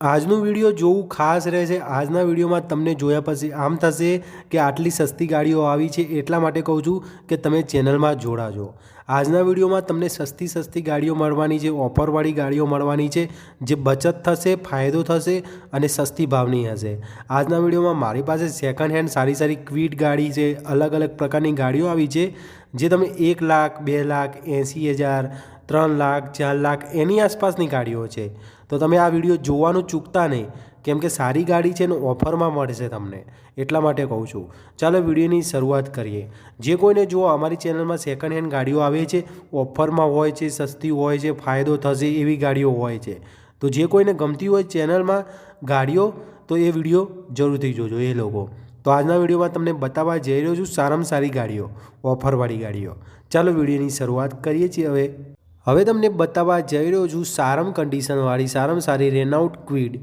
આજનો વીડિયો જોવું ખાસ રહેશે. આજના વિડીયોમાં તમને જોયા પછી આમ થશે કે આટલી સસ્તી ગાડીઓ આવી છે એટલા માટે કહું છું કે તમે ચેનલમાં જોડાજો. આજના વિડીયોમાં તમને સસ્તી સસ્તી ગાડીઓ મળવાની છે, ઓફરવાળી ગાડીઓ મળવાની છે, જે બચત થશે, ફાયદો થશે અને સસ્તી ભાવની હશે. આજના વિડીયોમાં મારી પાસે સેકન્ડ હેન્ડ સારી સારી ક્વિટ ગાડી છે, અલગ અલગ પ્રકારની ગાડીઓ આવી છે, જે તમે એક લાખ, બે લાખ, એંસી હજાર ત્રણ લાખ, ચાર લાખ એની આસપાસની ગાડીઓ છે. તો તમે આ વીડિયો જોવાનું ચૂકતા નહીં. કેમ કે સારી ગાડી છે ને ઓફરમાં મળશે તમને. એટલા માટે કહું છું. ચાલો વિડીયોની શરૂઆત કરીએ. જે કોઈને જો અમારી ચેનલમાં સેકન્ડ હેન્ડ ગાડીઓ આવે છે, ઓફરમાં હોય છે, સસ્તી હોય છે, ફાયદો થશે એવી ગાડીઓ હોય છે. તો જે કોઈને ગમતી હોય ચેનલમાં ગાડીઓ, તો એ વીડિયો જરૂરથી જોજો, એ લોકો. તો આજના વિડીયોમાં તમને બતાવવા જઈ રહ્યો છું સારામાં સારી ગાડીઓ, ઓફરવાળી ગાડીઓ. ચાલો વિડીયોની શરૂઆત કરીએ છીએ હવે. હવે તમને બતાવવા જઈ રહ્યો છું સારમ કન્ડિશનવાળી સારામાં સારી રેનાઉટ ક્વિડ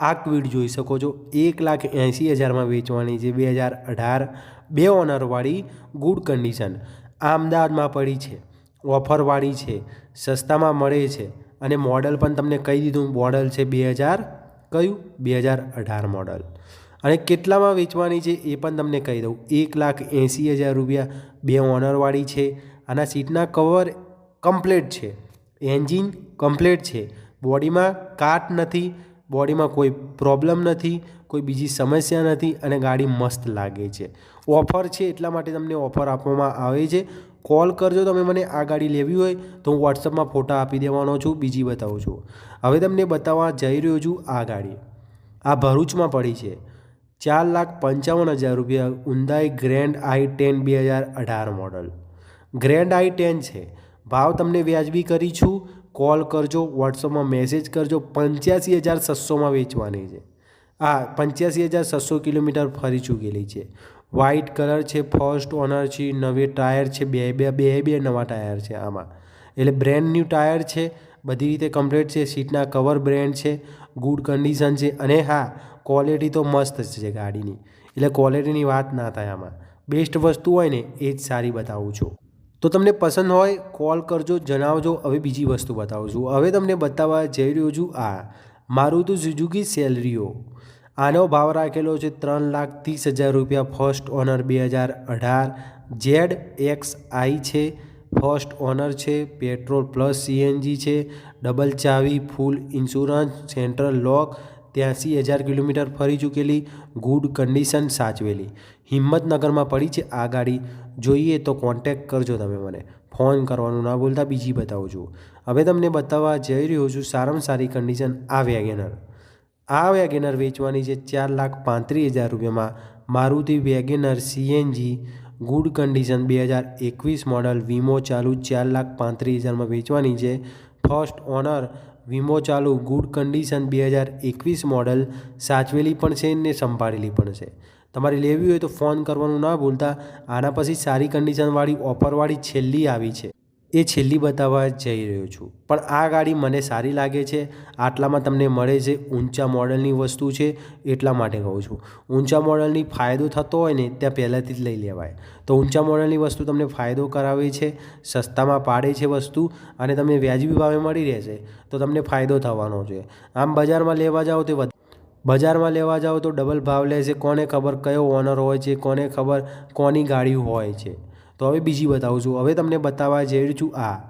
આ ક્વિડ જોઈ શકો છો. એક લાખ એંસી હજારમાં વેચવાની છે. બે હજાર અઢાર, બે ઓનરવાળી ગુડ કન્ડિશન અમદાવાદમાં પડી છે. ઓફરવાળી છે. સસ્તામાં મળે છે. અને મોડલ પણ તમને કહી દીધું. મોડલ છે બે હજાર, કયું? બે હજાર અઢાર મોડલ અને કેટલામાં વેચવાની છે એ પણ તમને કહી દઉં. એક લાખ એંસી હજાર રૂપિયા બે ઓનરવાળી છે. આના સીટના કવર કમ્પ્લેટ છે. એન્જિન કમ્પ્લેટ છે. બોડીમાં કાટ નથી બોડીમાં કોઈ પ્રોબ્લેમ નથી, કોઈ બીજી સમસ્યા નથી અને ગાડી મસ્ત લાગે છે. ઓફર છે એટલા માટે તમને ઓફર આપવામાં આવે છે. કોલ કરજો તમે મને આ ગાડી લેવી હોય તો હું વોટ્સઅપમાં ફોટા આપી દેવાનો છું, બીજી બતાવું છું. હવે તમને બતાવવા જઈ રહ્યો છું આ ગાડી. આ ભરૂચમાં પડી છે. ચાર લાખ પંચાવન હજાર રૂપિયા ઉંદાઈ ગ્રેન્ડ આઈ ટેન બે હજાર અઢાર મોડલ ગ્રેન્ડ આઈ ટેન છે. ભાવ તમને વ્યાજબી કરી છું. કોલ કરજો વોટ્સઅપમાં મેસેજ કરજો. પંચ્યાસી હજાર છસોમાં વેચવાની છે. હા પંચ્યાસી હજાર છસો કિલોમીટર ફરી ચૂકેલી છે. વ્હાઇટ કલર છે ફર્સ્ટ ઓનર છે, નવી ટાયર છે, બે બે બે બે નવા ટાયર છે આમાં. એટલે બ્રેન્ડ ન્યૂ ટાયર છે, બધી રીતે કમ્પ્લીટ છે, સીટના કવર બ્રેન્ડ છે ગુડ કન્ડિશન છે અને હા ક્વોલિટી તો મસ્ત છે ગાડીની. એટલે ક્વોલિટીની વાત ના થાય આમાં. બેસ્ટ વસ્તુ હોય ને, એ જ સારી બતાવું છું. તો તમને પસંદ હોય કોલ કરજો, જણાવજો. હવે બીજી વસ્તુ બતાવું છું. હવે તમને બતાવવા જઈ રહ્યો છું આ. મારુતિ સુઝુકી સેલરીઓ આનો ભાવ રાખેલો છે ત્રણ લાખ ત્રીસ હજાર રૂપિયા. ફર્સ્ટ ઓનર બે હજાર અઢાર. ઝેડ એક્સ આઈ છે. ફર્સ્ટ ઓનર છે. પેટ્રોલ પ્લસ સીએનજી છે. ડબલ ચાવી ફૂલ ઇન્સ્યોરન્સ સેન્ટ્રલ લોક ત્યાંસી હજાર કિલોમીટર ફરી ચૂકેલી, ગુડ કન્ડિશન સાચવેલી. હિંમતનગરમાં પડી છે આ ગાડી. જોઈએ તો કોન્ટેક કરજો તમે મને. ફોન કરવાનું ના બોલતા બીજી બતાવું છું. હવે તમને બતાવવા જઈ રહ્યો છું સારામાં સારી કન્ડિશન આ વેગેનર. આ વેગેનર વેચવાની છે ચાર લાખ પાંત્રીસ હજાર રૂપિયામાં. Maruti Wagon R CNG good condition બે હજાર એકવીસ મોડલ. વીમો ચાલુ ચાર લાખ પાંત્રીસ હજારમાં વેચવાની છે. ફર્સ્ટ ઓનર વીમો ચાલુ ગુડ કન્ડિશન બે હજાર એકવીસ મોડલ સાચવેલી પણ છે ને સંભાળેલી પણ છે. તમારે લેવી હોય તો ફોન કરવાનું ના ભૂલતા. આના પછી સારી કન્ડિશનવાળી ઓફરવાળી છેલ્લી આવી છે. એ છેલ્લી બતાવવા જઈ રહ્યો છું. પણ આ ગાડી મને સારી લાગે છે. આટલામાં તમને મળે છે ઊંચા મોડલની વસ્તુ છે એટલા માટે કહું છું. ઊંચા મોડલની ફાયદો થતો હોય ને ત્યાં પહેલાંથી જ લઈ લેવાય. તો ઊંચા મોડલની વસ્તુ તમને ફાયદો કરાવે છે, સસ્તામાં પાડે છે વસ્તુ અને તમને વ્યાજબી ભાવે મળી રહેશે, તો તમને ફાયદો થવાનો છે. આમ બજારમાં લેવા જાઓ તે બજારમાં લેવા જાઓ તો ડબલ ભાવ લે છે કોને ખબર કયો ઓનર હોય છે, કોને ખબર કોની ગાડી હોય છે. તો હવે બીજી બતાવું છું. હવે તમને બતાવવા જઈ છું આ.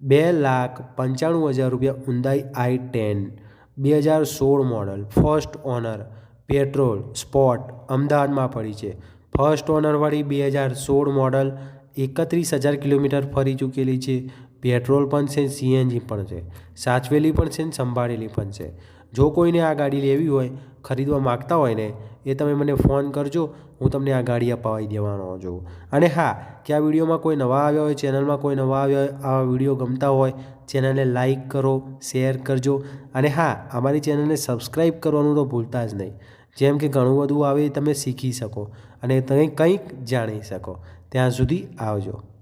બે લાખ પંચાણું હજાર રૂપિયા ઉંદાઈ આઈ ટેન. બે હજાર સોળ model. First owner petrol spot અમદાવાદમાં પડી છે. ફર્સ્ટ ઓનરવાળી બે હજાર સોળ મોડલ એકત્રીસ હજાર કિલોમીટર ફરી ચૂકેલી છે. પેટ્રોલ પણ છે, સીએનજી પણ છે, સાચવેલી પણ છે ને સંભાળેલી પણ છે. જો કોઈને આ ગાડી લેવી હોય, ખરીદવા માગતા હોય ને, એ તમે મને ફોન કરજો, હું તમને આ ગાડી અપાવી દેવાનો છું. અને હા કે આ વિડીયોમાં કોઈ નવા આવ્યા હોય, ચેનલમાં કોઈ નવા આવ્યા હોય, આવા વીડિયો ગમતા હોય, ચેનલને લાઇક કરો, શેર કરજો. અને હા, અમારી ચેનલને સબસ્ક્રાઈબ કરવાનું તો ભૂલતા જ નહીં. જેમ કે ઘણું બધું આવે તમે શીખી શકો અને તમે કંઈક જાણી શકો. ત્યાં સુધી આવજો.